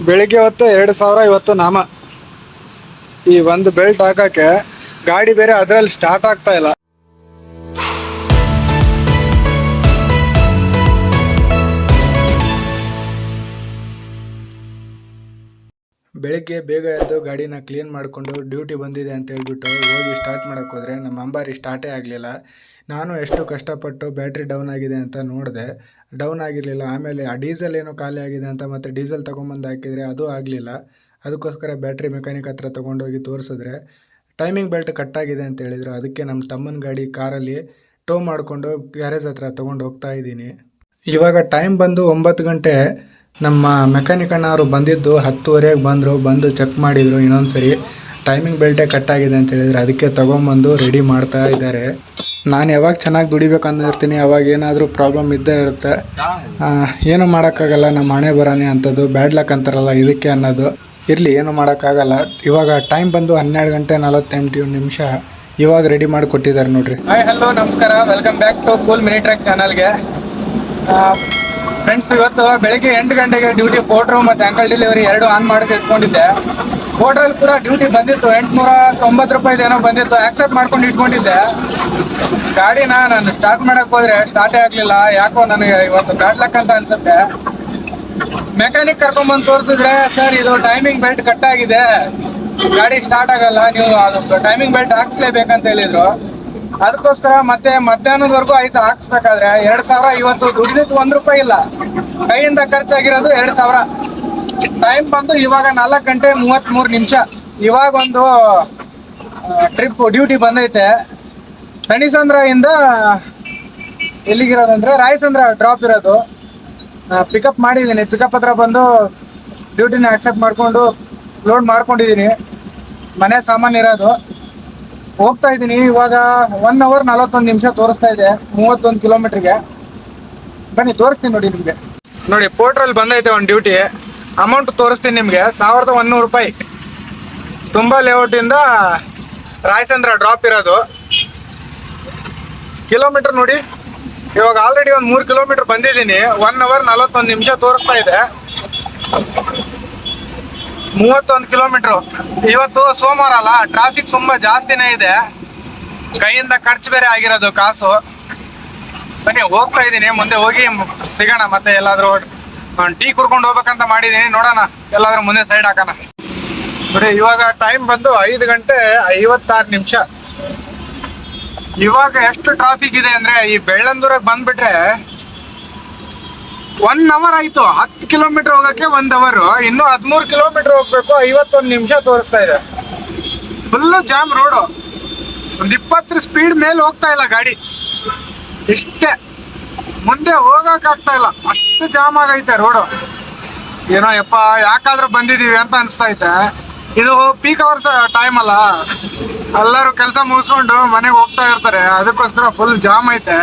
ಬೆಳಿಗ್ಗೆ ಹೊತ್ತು ಎರಡು ಸಾವಿರ, ಇವತ್ತು ನಾಮ. ಈ ಒಂದು ಬೆಲ್ಟ್ ಹಾಕಕ್ಕೆ ಗಾಡಿ ಬೇರೆ ಅದರಲ್ಲಿ ಸ್ಟಾರ್ಟ್ ಆಗ್ತಾ ಇಲ್ಲ. ಬೆಳಿಗ್ಗೆ ಬೇಗ ಎದ್ದು ಗಾಡಿನ ಕ್ಲೀನ್ ಮಾಡಿಕೊಂಡು ಡ್ಯೂಟಿ ಬಂದಿದೆ ಅಂತ ಹೇಳ್ಬಿಟ್ಟು ಹೋಗಿ ಸ್ಟಾರ್ಟ್ ಮಾಡೋಕ್ಕೋದ್ರೆ ನಮ್ಮ ಅಂಬಾರಿ ಸ್ಟಾರ್ಟೇ ಆಗಲಿಲ್ಲ. ನಾನು ಎಷ್ಟು ಕಷ್ಟಪಟ್ಟು ಬ್ಯಾಟ್ರಿ ಡೌನ್ ಆಗಿದೆ ಅಂತ ನೋಡಿದೆ. ಡೌನ್ ಆಗಿರಲಿಲ್ಲ. ಆಮೇಲೆ ಆ ಡೀಸೆಲ್ ಏನೋ ಖಾಲಿ ಆಗಿದೆ ಅಂತ ಮತ್ತೆ ಡೀಸೆಲ್ ತೊಗೊಂಬಂದು ಹಾಕಿದರೆ ಅದು ಆಗಲಿಲ್ಲ. ಅದಕ್ಕೋಸ್ಕರ ಬ್ಯಾಟ್ರಿ ಮೆಕ್ಯಾನಿಕ್ ಹತ್ರ ತೊಗೊಂಡೋಗಿ ತೋರಿಸಿದ್ರೆ ಟೈಮಿಂಗ್ ಬೆಲ್ಟ್ ಕಟ್ಟಾಗಿದೆ ಅಂತ ಹೇಳಿದರು. ಅದಕ್ಕೆ ನಮ್ಮ ತಮ್ಮನ ಗಾಡಿ ಕಾರಲ್ಲಿ ಟೋ ಮಾಡಿಕೊಂಡು ಗ್ಯಾರೇಜ್ ಹತ್ರ ತೊಗೊಂಡು ಹೋಗ್ತಾ ಇದ್ದೀನಿ. ಇವಾಗ ಟೈಮ್ ಬಂದು ಒಂಬತ್ತು ಗಂಟೆ. ನಮ್ಮ ಮೆಕ್ಯಾನಿಕ್ ಅಣ್ಣವರು ಬಂದಿದ್ದು ಹತ್ತುವರೆಗೆ ಬಂದರು, ಬಂದು ಚೆಕ್ ಮಾಡಿದರು ಇನ್ನೊಂದು ಸರಿ ಟೈಮಿಂಗ್ ಬೆಲ್ಟೇ ಕಟ್ಟಾಗಿದೆ ಅಂತ ಹೇಳಿದ್ರು. ಅದಕ್ಕೆ ತೊಗೊಂಬಂದು ರೆಡಿ ಮಾಡ್ತಾ ಇದ್ದಾರೆ. ನಾನು ಯಾವಾಗ ಚೆನ್ನಾಗಿ ದುಡಿಬೇಕು ಅಂದಿರ್ತೀನಿ, ಅವಾಗ ಏನಾದರೂ ಪ್ರಾಬ್ಲಮ್ ಇದ್ದೇ ಇರುತ್ತೆ. ಏನು ಮಾಡೋಕ್ಕಾಗಲ್ಲ, ನಮ್ಮ ಹಣೆ ಬರೋನೆ ಅಂಥದ್ದು ಬ್ಯಾಡ್ ಲಕ್ ಅಂತಾರಲ್ಲ ಇದಕ್ಕೆ ಅನ್ನೋದು. ಇರಲಿ, ಏನು ಮಾಡೋಕ್ಕಾಗಲ್ಲ. ಇವಾಗ ಟೈಮ್ ಬಂದು ಹನ್ನೆರಡು ಗಂಟೆ ನಲವತ್ತೆಂಟು ನಿಮಿಷ. ಇವಾಗ ರೆಡಿ ಮಾಡಿ ಕೊಟ್ಟಿದ್ದಾರೆ ನೋಡ್ರಿ. ಹಾಯ್ ಹಲೋ ನಮಸ್ಕಾರ. Welcome back to cool mini track ಚಾನಲ್ಗೆ ಫ್ರೆಂಡ್ಸ್ ಇವತ್ತು ಬೆಳಿಗ್ಗೆ ಎಂಟು ಗಂಟೆಗೆ ಡ್ಯೂಟಿ ಪೋಟ್ರು ಮತ್ತು ಆಂಕಲ್ ಡೆಲಿವರಿ ಎರಡು ಆನ್ ಮಾಡಿ ಇಟ್ಕೊಂಡಿದ್ದೆ. ಪೋಟ್ರಲ್ಲಿ ಕೂಡ ಡ್ಯೂಟಿ ಬಂದಿತ್ತು. ಎಂಟುನೂರ ತೊಂಬತ್ತು ರೂಪಾಯಿದು ಏನೋ ಬಂದಿತ್ತು. ಆಕ್ಸೆಪ್ಟ್ ಮಾಡ್ಕೊಂಡು ಇಟ್ಕೊಂಡಿದ್ದೆ. ಗಾಡಿನ ನಾನು ಸ್ಟಾರ್ಟ್ ಮಾಡಕ್ ಹೋದ್ರೆ ಸ್ಟಾರ್ಟೇ ಆಗಲಿಲ್ಲ. ಯಾಕೋ ನನಗೆ ಇವತ್ತು ಕಾಡ್ಲಕ್ ಅಂತ ಅನ್ಸುತ್ತೆ. ಮೆಕ್ಯಾನಿಕ್ ಕರ್ಕೊಂಡ್ಬಂದು ತೋರಿಸಿದ್ರೆ ಸರ್ ಇದು ಟೈಮಿಂಗ್ ಬೆಲ್ಟ್ ಕಟ್ ಆಗಿದೆ. ಗಾಡಿ ಸ್ಟಾರ್ಟ್ ಆಗಲ್ಲ. ನೀವು ಅದು ಟೈಮಿಂಗ್ ಬೆಲ್ಟ್ ಹಾಕ್ಸ್ಲೇಬೇಕಂತ ಹೇಳಿದ್ರು. ಅದಕ್ಕೋಸ್ಕರ ಮತ್ತೆ ಮಧ್ಯಾಹ್ನದವರೆಗೂ ಆಯ್ತು ಹಾಕ್ಸ್ಬೇಕಾದ್ರೆ ಎರಡ್ ಸಾವಿರ ಇವತ್ತು ದುಡಿದಿದ್ದು ಒಂದ್ ರೂಪಾಯಿ ಇಲ್ಲ. ಕೈಯಿಂದ ಖರ್ಚಾಗಿರೋದು ಎರಡ್ ಸಾವಿರ. ಟೈಮ್ ಬಂದು ಇವಾಗ ನಾಲ್ಕು ಗಂಟೆ ಮೂವತ್ತ್ಮೂರು ನಿಮಿಷ. ಇವಾಗ ಒಂದು ಟ್ರಿಪ್ ಡ್ಯೂಟಿ ಬಂದೈತೆ. ತಣಿಸಂದ್ರ ಇಂದ ಎಲ್ಲಿಗಿರೋದಂದ್ರೆ ರಾಯಸಂದ್ರ ಡ್ರಾಪ್ ಇರೋದು. ಪಿಕಪ್ ಮಾಡಿದ್ದೀನಿ. ಪಿಕಪ್ ಹತ್ರ ಬಂದು ಡ್ಯೂಟಿನ ಆಕ್ಸೆಪ್ಟ್ ಮಾಡಿಕೊಂಡು ಲೋಡ್ ಮಾಡ್ಕೊಂಡಿದ್ದೀನಿ. ಮನೆ ಸಾಮಾನು ಇರೋದು. ಹೋಗ್ತಾ ಇದ್ದೀನಿ. ಇವಾಗ ಒನ್ ಅವರ್ ನಲವತ್ತೊಂದು ನಿಮಿಷ ತೋರಿಸ್ತಾ ಇದೆ. ಮೂವತ್ತೊಂದು ಕಿಲೋಮೀಟ್ರಿಗೆ ಬನ್ನಿ, ತೋರಿಸ್ತೀನಿ ನೋಡಿ ನಿಮಗೆ. ನೋಡಿ ಪೋರ್ಟ್ರಲ್ಲಿ ಬಂದೈತೆ ಒಂದು ಡ್ಯೂಟಿ ಅಮೌಂಟ್ ತೋರಿಸ್ತೀನಿ ನಿಮಗೆ. ಸಾವಿರದ ಒನ್ನೂರು ರೂಪಾಯಿ. ತುಂಬ ಲೇಔಟಿಂದ ರಾಯಚಂದ್ರ ಡ್ರಾಪ್ ಇರೋದು. ಕಿಲೋಮೀಟರ್ ನೋಡಿ. ಇವಾಗ ಆಲ್ರೆಡಿ ಒಂದು ಮೂರು ಕಿಲೋಮೀಟರ್ ಬಂದಿದ್ದೀನಿ. ಒನ್ ಅವರ್ ನಲವತ್ತೊಂದು ನಿಮಿಷ ತೋರಿಸ್ತಾ ಇದೆ. ಮೂವತ್ತೊಂದು ಕಿಲೋಮೀಟ್ರು ಇವತ್ತು ಸೋಮವಾರ ಅಲ್ಲ ಟ್ರಾಫಿಕ್ ತುಂಬಾ ಜಾಸ್ತಿನೇ ಇದೆ. ಕೈಯಿಂದ ಖರ್ಚು ಬೇರೆ ಆಗಿರೋದು, ಕಾಸು. ಬನ್ನಿ, ಹೋಗ್ತಾ ಇದ್ದೀನಿ. ಮುಂದೆ ಹೋಗಿ ಸಿಗೋಣ ಮತ್ತೆ ಎಲ್ಲಾದ್ರೂ ಟೀ ಕುರ್ಕೊಂಡು ಹೋಗ್ಬೇಕಂತ ಮಾಡಿದ್ದೀನಿ. ನೋಡೋಣ, ಎಲ್ಲಾದ್ರೂ ಮುಂದೆ ಸೈಡ್ ಹಾಕೋಣ. ನೋಡಿ, ಇವಾಗ ಟೈಮ್ ಬಂದು ಐದು ಗಂಟೆ ಐವತ್ತಾರು ನಿಮಿಷ. ಇವಾಗ ಎಷ್ಟು ಟ್ರಾಫಿಕ್ ಇದೆ ಅಂದ್ರೆ, ಈ ಬೆಳ್ಳಂದೂರಿಗೆ ಬಂದ್ಬಿಟ್ರೆ ಒನ್ ಅವರ್ ಆಯ್ತು. ಹತ್ತು ಕಿಲೋಮೀಟರ್ ಹೋಗಕ್ಕೆ ಒಂದ್ ಅವರ್ ಇನ್ನು ಹದಿಮೂರು ಕಿಲೋಮೀಟರ್ ಹೋಗ್ಬೇಕು. ಐವತ್ತೊಂದು ನಿಮಿಷ ತೋರಿಸ್ತಾ ಇದೆ. ಫುಲ್ಲು ಜಾಮ್ ರೋಡು ಒಂದ್ ಇಪ್ಪತ್ತರ ಸ್ಪೀಡ್ ಮೇಲೆ ಹೋಗ್ತಾ ಇಲ್ಲ ಗಾಡಿ. ಇಷ್ಟೇ. ಮುಂದೆ ಹೋಗಕ್ ಆಗ್ತಾ ಇಲ್ಲ. ಅಷ್ಟು ಜಾಮ್ ಆಗೈತೆ ರೋಡು ಏನೋ ಯಪ್ಪ, ಯಾಕಾದ್ರೂ ಬಂದಿದೀವಿ ಅಂತ ಅನಿಸ್ತಾ ಐತೆ ಇದು ಪೀಕ್ ಅವರ್ಸ್ ಟೈಮ್ ಅಲ್ಲ. ಎಲ್ಲರೂ ಕೆಲಸ ಮುಗಿಸ್ಕೊಂಡು ಮನೆಗೆ ಹೋಗ್ತಾ ಇರ್ತಾರೆ. ಅದಕ್ಕೋಸ್ಕರ ಫುಲ್ ಜಾಮ್ ಐತೆ.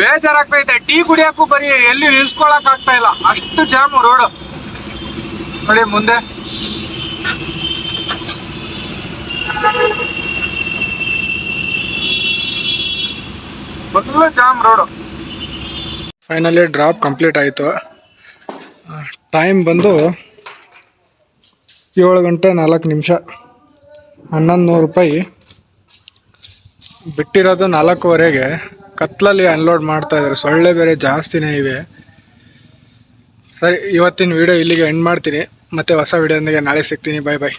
ಬೇಜಾರಾಗ್ತೈತೆ. ಟೀ ಕುಡಿಯಕ್ಕೂ ಬರೀ ಎಲ್ಲಿ ನಿಲ್ಸ್ಕೊಳಕ್ ಆಗ್ತಾ ಇಲ್ಲ. ಅಷ್ಟು ಜಾಮ್ ರೋಡು. ನೋಡಿ ಮುಂದೆ. Jam road. Finally drop complete ಆಯಿತು. ಟೈಮ್ ಬಂದು ಏಳು ಗಂಟೆ ನಾಲ್ಕು ನಿಮಿಷ. ಹನ್ನೊಂದು ನೂರು ರೂಪಾಯಿ. ಬಿಟ್ಟಿರೋದು ನಾಲ್ಕೂವರೆಗೆ. ಕತ್ಲಲ್ಲಿ ಅನ್ಲೋಡ್ ಮಾಡ್ತಾ ಇದ್ದಾರೆ. ಸೊಳ್ಳೆ ಬೇರೆ ಜಾಸ್ತಿನೇ ಇವೆ. ಸರಿ, ಇವತ್ತಿನ ವಿಡಿಯೋ ಇಲ್ಲಿಗೆ ಎಂಡ್ ಮಾಡ್ತೀನಿ. ಮತ್ತೆ ಹೊಸ ವಿಡಿಯೋದೊಂದಿಗೆ ನಾಳೆ ಸಿಗ್ತೀನಿ. ಬಾಯ್ ಬಾಯ್